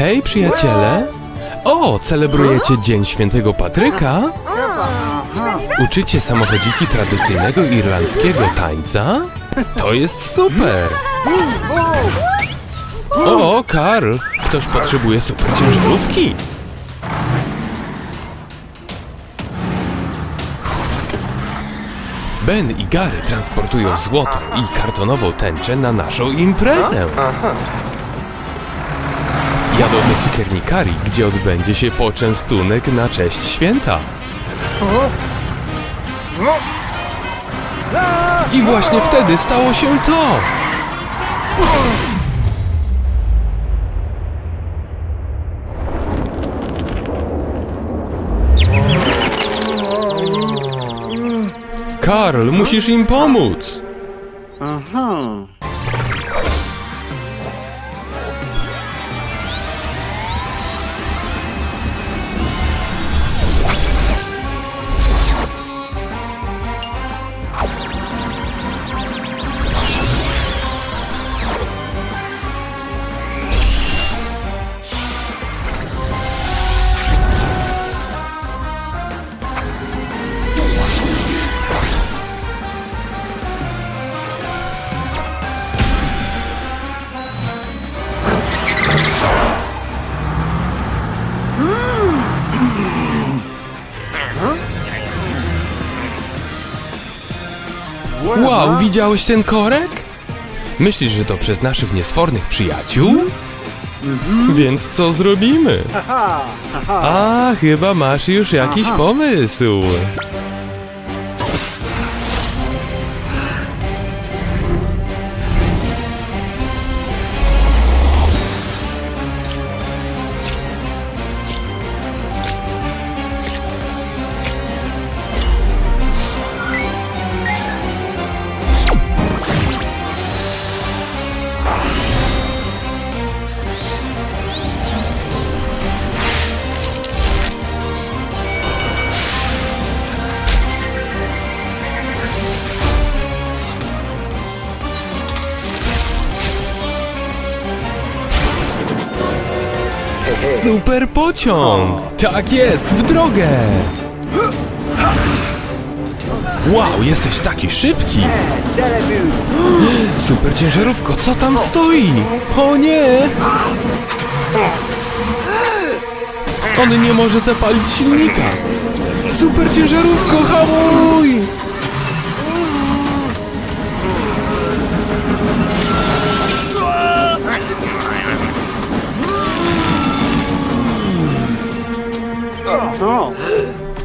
Hej, przyjaciele! O, celebrujecie Dzień Świętego Patryka? Uczycie samochodziki tradycyjnego irlandzkiego tańca? To jest super! O, Karl! Ktoś potrzebuje super ciężarówki! Ben i Gary transportują złotą i kartonową tęczę na naszą imprezę. Jadą do cukiernikari, gdzie odbędzie się poczęstunek na cześć święta. I właśnie wtedy stało się to! Karl, musisz im pomóc! Wow, widziałeś ten korek? Myślisz, że to przez naszych niesfornych przyjaciół? Więc co zrobimy? A, chyba masz już jakiś pomysł. Super pociąg! Tak jest, w drogę! Wow, jesteś taki szybki! Super ciężarówko, co tam stoi? O nie! On nie może zapalić silnika! Super ciężarówko, hamuj!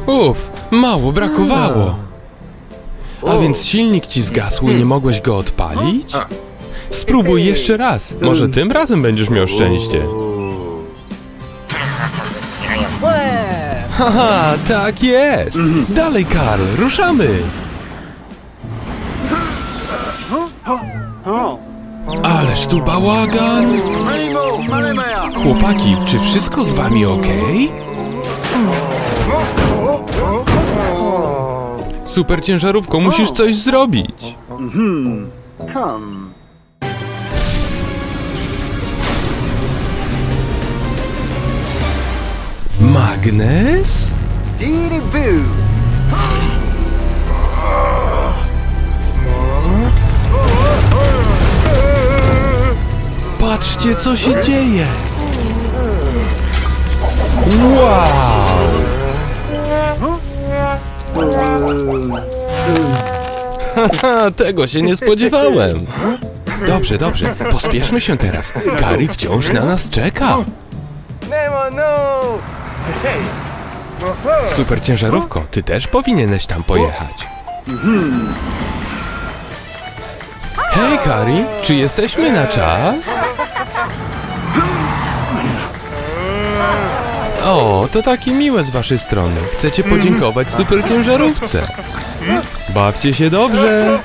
Uff, mało brakowało. A więc silnik ci zgasł i nie mogłeś go odpalić? Spróbuj jeszcze raz. Może tym razem będziesz miał szczęście. Haha, tak jest. Dalej, Karl, ruszamy. Ależ tu bałagan. Chłopaki, czy wszystko z wami okej? Super ciężarówko, musisz coś zrobić. Magnes? Deedy boo! Patrzcie, co się dzieje! Wow! Haha, tego się nie spodziewałem. Dobrze, dobrze, pospieszmy się teraz. Gary wciąż na nas czeka. Nemo, no! Hej! Super ciężarówko, ty też powinieneś tam pojechać. Hej, Kari, czy jesteśmy na czas? O, to takie miłe z waszej strony. Chcecie podziękować super ciężarówce. Bawcie się dobrze.